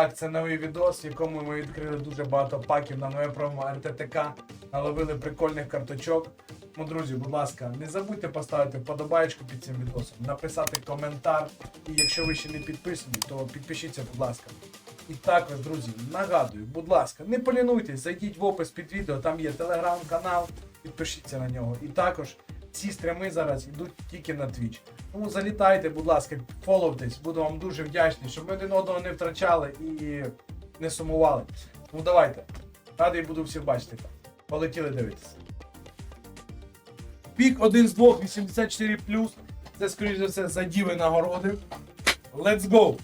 так, це новий відос, в якому ми відкрили дуже багато паків на нове промо РТТК, наловили прикольних карточок. Ну, друзі, будь ласка, не забудьте поставити вподобаєчку під цим відосом, написати коментар. І якщо ви ще не підписані, то підпишіться, будь ласка. І також, друзі, нагадую, будь ласка, не полінуйтесь, зайдіть в опис під відео, там є телеграм-канал, підпишіться на нього. І також ці стріми зараз йдуть тільки на Twitch. Тому залітайте, будь ласка, фоловтесь, буду вам дуже вдячний, щоб ми один одного не втрачали і не сумували. Тому давайте. Радий буду всіх бачити. Полетіли дивитися. Пік 1 з 2, 84 Це, скоріш за все, заділи нагороди. Let's go!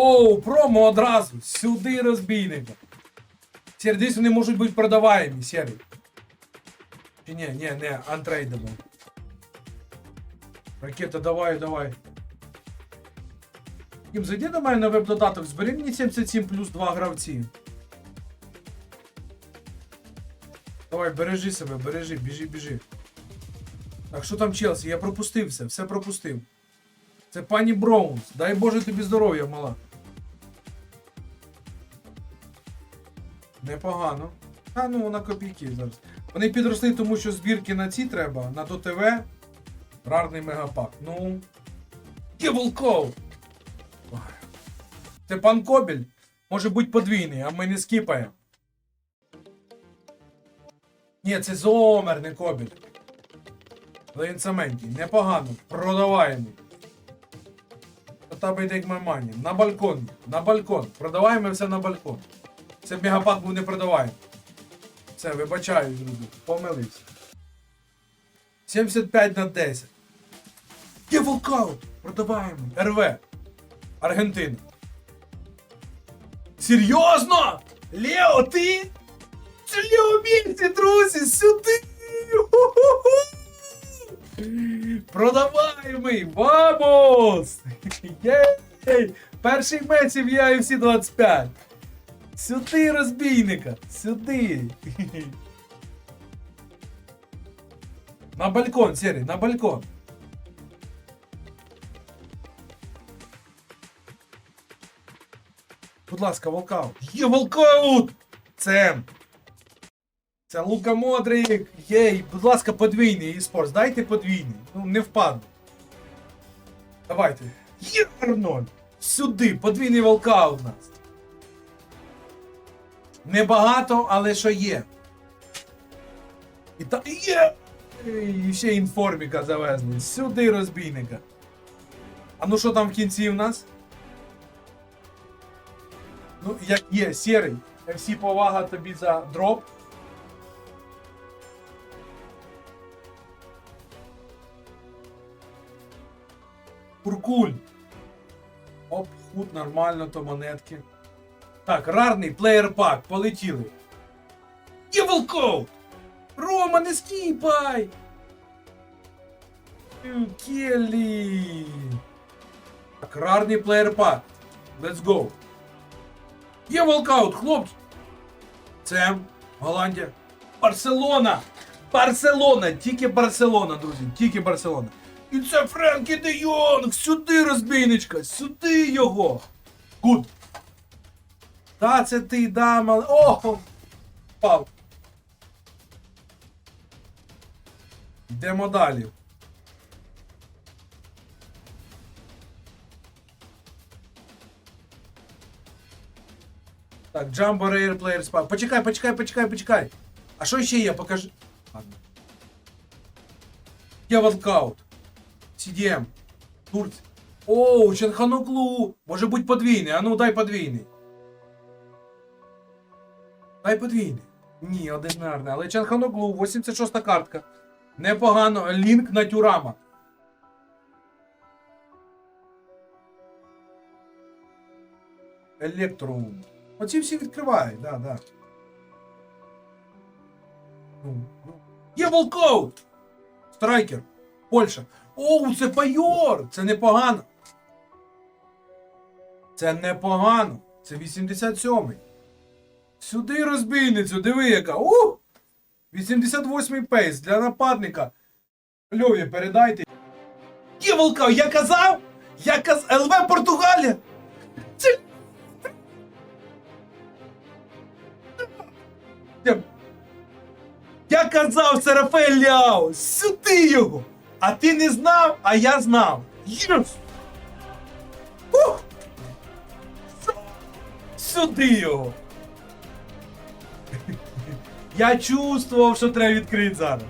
Оу, промо одразу! Сюди розбійника. Сер, десь вони можуть бути продаваємі, Сері. Чи ні, ні, не, антрейдабл. Ракета, давай, давай. Кім, зайди до мене на веб-додаток, збери мені 77 плюс 2 гравці. Давай, бережи себе, бережи, біжи, біжи. Так, що там Челсі? Я пропустив все, пропустив. Це пані Браунс. Дай Боже тобі здоров'я, мала. Непогано. А ну на копійки зараз. Вони підросли, тому що збірки на ці треба, на ДОТВ. Рарний мегапак. Ну. Є. Це пан Кобель. Може бути подвійний, а ми не скіпаємо. Ні, це зомер, не Кобель. Лейнсаменті. Непогано. Продаваємо. Та йде як мамані. На балкон. На балкон. Продаваємо все на балкон. Це мегапак був не продаваємо. Все, вибачаю, друзі. Помилився. 75 на 10. Є волкаут! Продаваємо. РВ. Аргентина. Серйозно? Лео, ти? Це Лео Місці, друзі, сюди! Продаваємо! Вамос! Єй! Перший я і всі 25. Сюди, розбійника! Сюди! На балкон, Сері, на балкон. Будь ласка, волкаут. Є волкаут! Це. Це Лука Модрик. Єй, будь ласка, подвійний eSports. Дайте подвійний. Ну, не впаду. Давайте. Є Арнольд! Сюди, подвійний волкаут у нас. Небагато, але що є. І та є! І ще інформіка завезли. Сюди розбійника. А ну що там в кінці в нас? Ну, як є, сірий. Всі повага тобі за дроп. Куркуль. Оп, худ, нормально, то монетки. Так, рарний плеєр пак, полетіли. Є волкоут! Рома, не скіпай! Келлі! Так, рарний плеєр пак. Let's go. Є волкаут, хлопці! Це Голландія. Барселона! Барселона! Тільки Барселона, друзі, тільки Барселона. І це Френкі де Йонг! Сюди, розбійничка! Сюди його! Гуд! Та це ти, да, мал... О! Пав! Йдемо далі. Так, Jumbo Rare Player Spa. Почекай, почекай, почекай, почекай. А що ще є? Покажи. Ладно. Є волкаут. CDM. Турція. Оу, Ченхануклу. Може бути подвійний. А ну дай подвійний. Дай подвійний. Ні, одинарний. Але Ченхануклу, 86 картка. Непогано. Лінк на тюрама. Електрум. Оці всі відкривають, да, да. Ну, ну. Є волкаут! Страйкер. Польща. Оу, це пайор! Це непогано. Це непогано. Це 87-й. Сюди розбійницю, диви яка. У! 88-й пейс для нападника. Льові, передайте. Є волка, я казав! Я казав! ЛВ Португалія! Це... Я... казав, це Рафаель Ляо! Сюди його! А ти не знав, а я знав! Єс! Ух! Сюди його! Я чувствував, що треба відкрити зараз.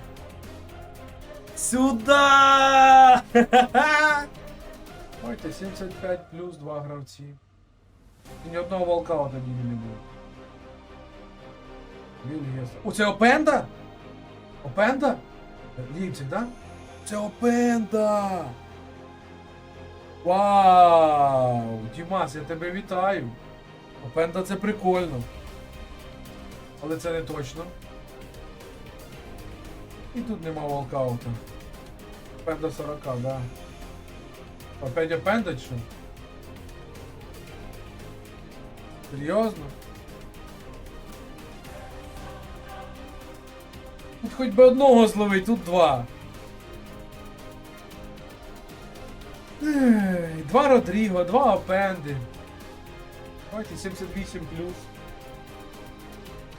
Сюда! Ой, 75 плюс 2 гравці. І ні одного волкаута тоді не було. Вільгес. О, це Опенда? Опенда? Ліпцик, да? Це Опенда! Вау! Дімас, я тебе вітаю! Опенда це прикольно. Але це не точно. І тут нема волкаута. Опенда 40, да. Опять опенда чи що? Серйозно? Тут хоч би одного зловить, тут два. Два Родріго, два Опенди. Давайте 78 плюс.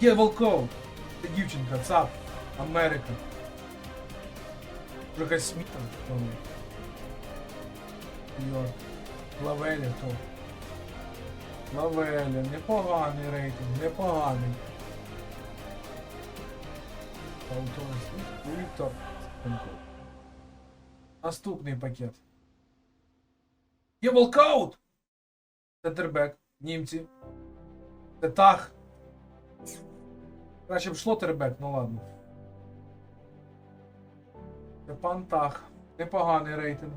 Є Волков. Це дівчинка, ЦАП. Америка. Вже якась сміта. Йорк. Лавеля то. Лавеля, непоганий рейтинг, непоганий. Віктор. Наступний пакет. Є волкаут! Центрбек, німці. Це тах. Краще б шлотербек, ну ладно. Це пантах. Непоганий рейтинг.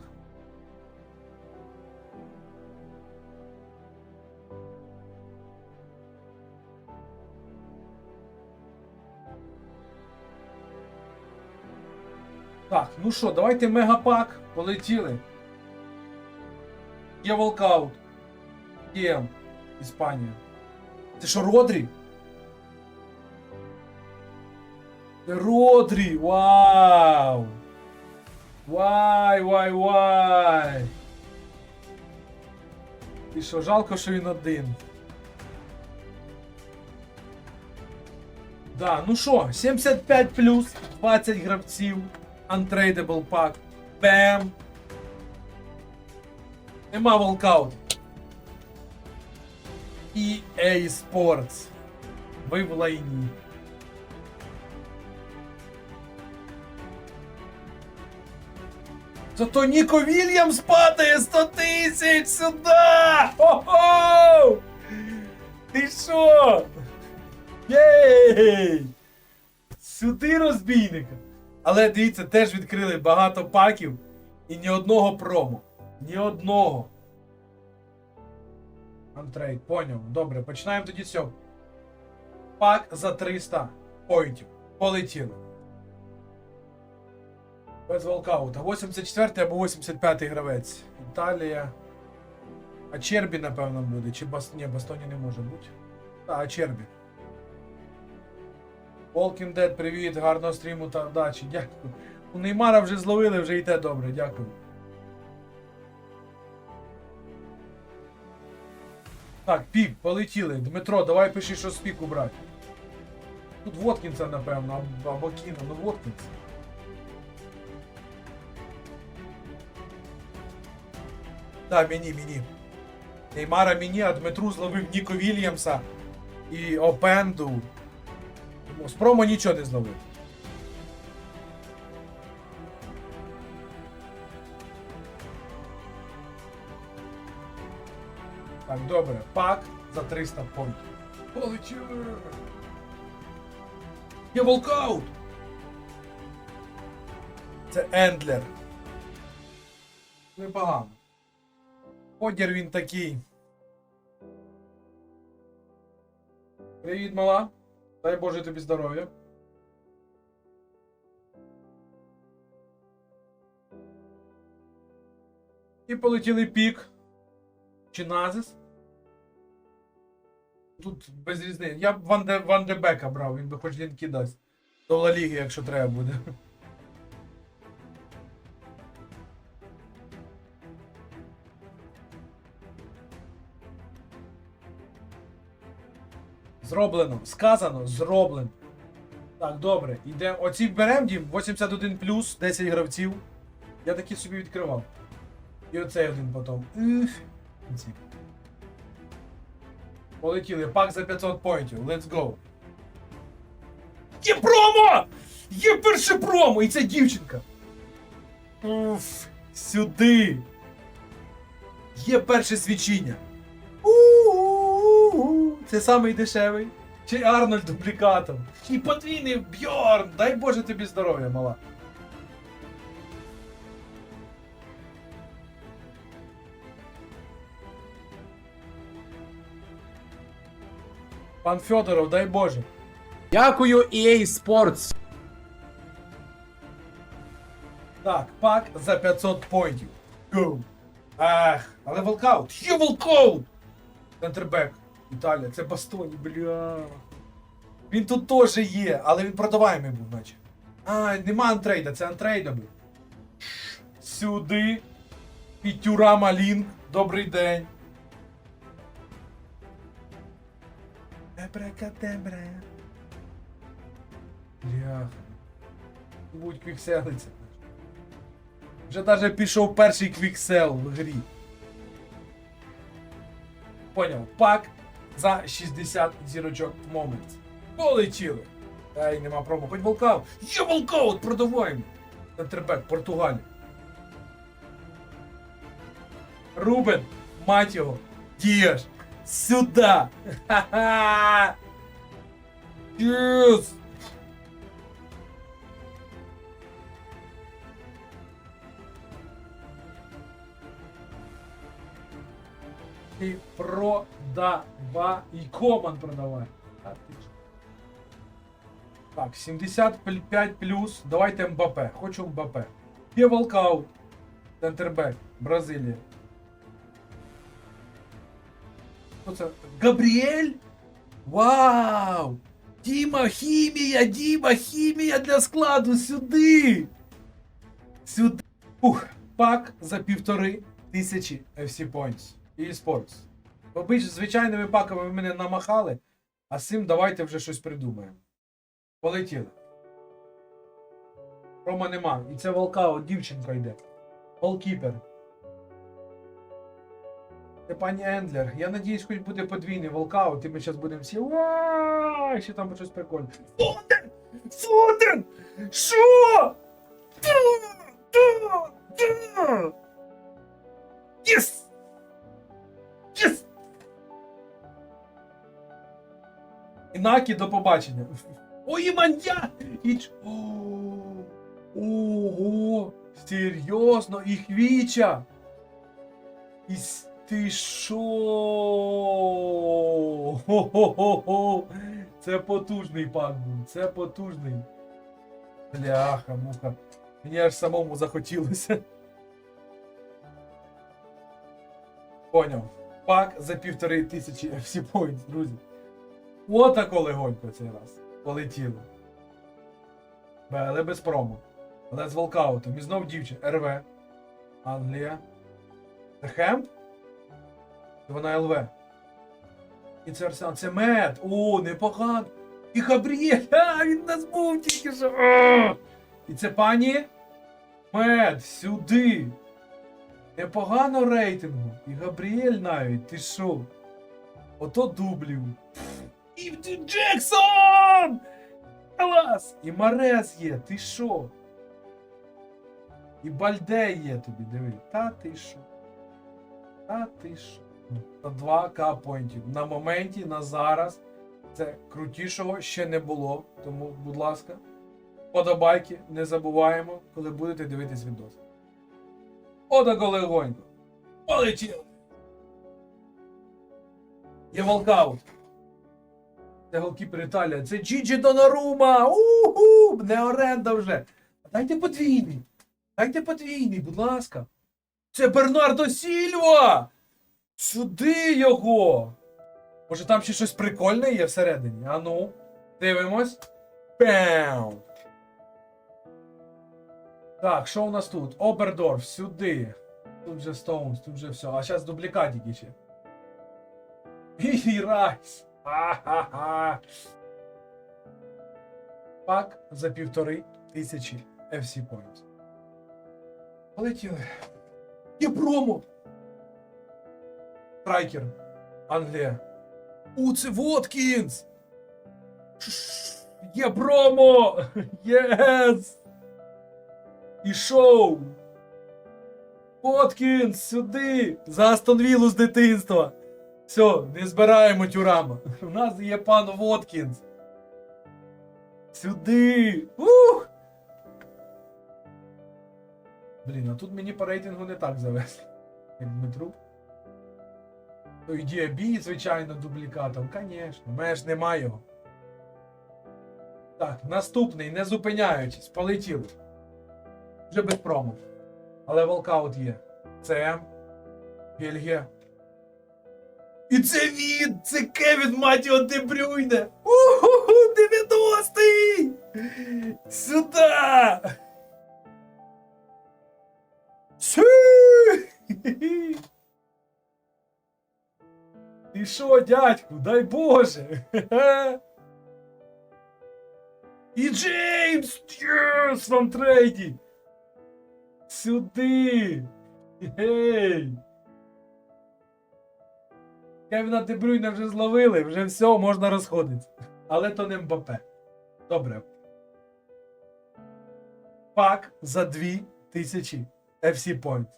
Так, ну що, давайте мегапак. Полетіли. Є волкаут. Є Іспанія. Це що, Родрі? Родрі! Вау! Вай, вай, вай! І що, жалко, що він один. Да, ну що, 75 плюс, 20 гравців, untradeable пак. Бем! Нема волкаут. EA Sports. Ви в лайні. Зато Ніко Вільямс падає 100 тисяч сюди! Хо-хо! Ти що? Єй! Сюди розбійника! Але дивіться, теж відкрили багато паків і ні одного промо. Ні одного. Антрейд, поняв. Добре, починаємо тоді сьом. Пак за 300 поінтів. Полетіли. Без волкаута. 84 або 85 гравець. Італія. А Чербі, напевно, буде. Чи Бас... Ні, Бастоні не може бути. Так, а Чербі. Walking Dead, привіт, гарного стріму та вдачі. Дякую. У Неймара вже зловили, вже те добре, дякую. Так, пік, полетіли. Дмитро, давай пиши, що з піку брати. Тут Воткінса, напевно, або- Кіна, ну Воткінс. Так, мені, мені. Неймара мені, а Дмитру зловив Ніко Вільямса і Опенду. Тому нічого не зловив. Так, добре. Пак за 300 понтів. Полетіли! Є волкаут! Це Ендлер. Непогано. Подір він такий. Привіт, мала. Дай Боже тобі здоров'я. І полетіли пік. Чи Назис. Тут без різниці. Я б Ван, де, Ван де Бека брав, він би хоч лінки дасть. До Ла Ліги, якщо треба буде. Зроблено. Сказано, зроблено. Так, добре. Іде. Оці берем, Дім, 81 плюс, 10 гравців. Я такі собі відкривав. І оцей один кінці. Полетіли. Пак за 500 поінтів. Let's go. Є промо! Є перше промо! І це дівчинка. Уф, сюди. Є перше свічіння. У-у-у-у. Самий дешевий. Чи Арнольд дублікатом. І подвійний Бьорн. Дай Боже тобі здоров'я, мала. Пан Федоров, дай Боже. Дякую EA Sports. Так, пак за 500 поінтів. Go. Ах, але волкаут. Є волкаут! Центрбек. Італія, це Бастоні, бля. Він тут теж є, але він продаваємий був, наче. А, нема антрейда, це антрейдабл. Сюди. Пітюрама Лінк. Добрий день. Ебракадебра. Бляха. Будь квікселиться. Вже даже пішов перший квіксел в грі. Поняв. Пак за 60 зірочок момент. Полетіли. Ай, нема промо. Хоч волкаут. Є волкаут, продаваємо. Центрбек, Португалія. Рубен, мать його. Дієш. Сюда. Ха-ха. Єс. І команд продавай. А ти ж. Так, 75 плюс. Давайте Мбапе. Хочу Мбапе. Є волкаут. Центрбек. Бразилія. Хто це? Габріель? Вау! Діма, хімія! Діма, хімія для складу! Сюди! Сюди! Ух, пак за півтори тисячі FC Points. І Sports. Обич звичайними паками мене намахали, а з цим давайте вже щось придумаємо. Полетіли. Рома нема. І це волкаут, дівчинка йде. Голкіпер. Це пані Ендлер. Я надіюсь, хоч буде подвійний волкаут, і ми зараз будемо всі. Уа! Ще там щось прикольне. Фоден! Фоден! Що? Єс! Інакі, до побачення. Ой, мандя! О, Ого! Серйозно, і хвіча! І ти шо? Хо-хо-хо-хо! Це потужний був, це потужний. Бляха, муха. Мені аж самому захотілося. Поняв. Пак за півтори тисячі FC Points, друзі. Отако легонько цей раз. Полетіло. Але без промо. Але з волкаутом. І знов дівчина. РВ. Англія. Хемп? Вона ЛВ. І це Арсенал. Це Мед. О, непогано. І Габріель. А, він нас був тільки що. А! І це пані Мед. Сюди. Непогано рейтингу. І Габріель навіть. Ти що? Ото дублів. І Джексон! Клас! І Марес є, ти що? І Бальде є тобі, диви. Та ти що? Та ти що? Та 2К поінтів. На моменті, на зараз. Це крутішого ще не було. Тому, будь ласка, подобайки не забуваємо, коли будете дивитись відос. Отако легонько. Полетіли! Є волкаут. Це голкіпер Італія. Це Джіджі Донарума. Уху! Не оренда вже. Дайте подвійний. Дайте подвійний, будь ласка. Це Бернардо Сільва! Сюди його! Може там ще щось прикольне є всередині? А ну, дивимось. Бам! Так, що у нас тут? Обердорф, сюди. Тут вже Стоунс, тут вже все. А зараз дублікатики ще. І Райс. Ха-ха-ха. Пак за півтори тисячі FC Points. Полетіли. Є промо! Страйкер. Англія. У, це Воткінс! Є промо! Єс! І шоу! Воткінс, сюди! За Астон Віллу з дитинства! Все, не збираємо тюрама. У нас є пан Воткінс. Сюди! Ух! Блін, а тут мені по рейтингу не так завезли. Як Дмитру. Ну і Діабі, звичайно, дублікатом. Звісно, в мене ж немає його. Так, наступний, не зупиняючись, полетіли. Вже без промо. Але волкаут є. Це Бельгія. І це він! Це Кевін Матіо Дебрюйне! Уху, 90-й! Сюда! Сю! Ти що, дядьку, дай Боже! І Джеймс! Єс! Вам трейді! Сюди! Гей! Кевіна Дебрюйна вже зловили, вже все, можна розходитися. Але то не Мбапе. Добре. Пак за 2000 FC Points.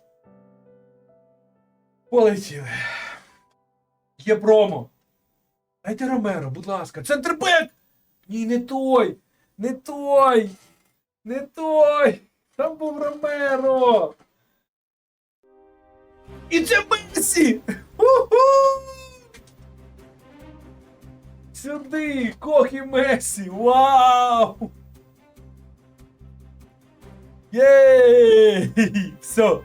Полетіли. Є промо. Дайте Ромеро, будь ласка. Центрбек! Ні, не той! Не той! Не той! Там був Ромеро! І це Месі! Уху! Сюди! Кох і Месі! Вау! Єй! Все!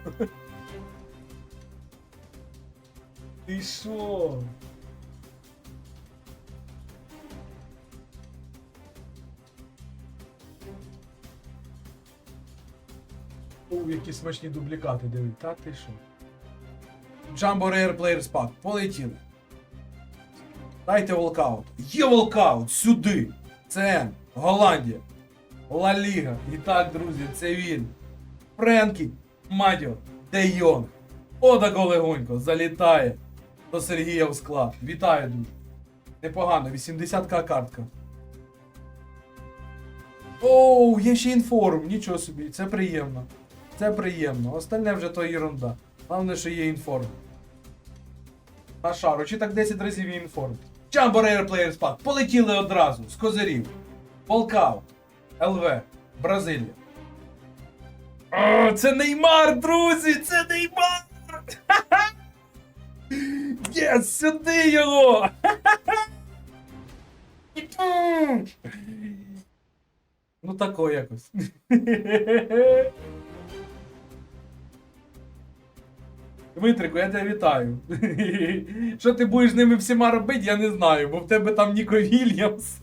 Ти шо? О, які смачні дублікати, диви. Та ти що? Jumbo Rare Players Pack. Полетіли. Дайте волкаут. Є волкаут! Сюди! ЦН, Голландія, Ла Ліга. І так, друзі, це він. Френкі, Мадіо, Де Йонг. Одаго легонько залітає до Сергія в склад. Вітаю дуже. Непогано, 80к картка. Оу, є ще інформ, нічого собі, це приємно. Це приємно. Остальне вже то ерунда. Головне, що є інформ. На шару, чи так 10 разів є інформ. Jumbo Rare Players Pack. Полетіли одразу з козирів. Волкаут. ЛВ. Бразилія. О, це Неймар, друзі! Це Неймар! Ха-ха! Сюди його! Ну тако якось. Дмитрику, я тебе вітаю. Що ти будеш з ними всіма робити, я не знаю, бо в тебе там Ніко Вільямс.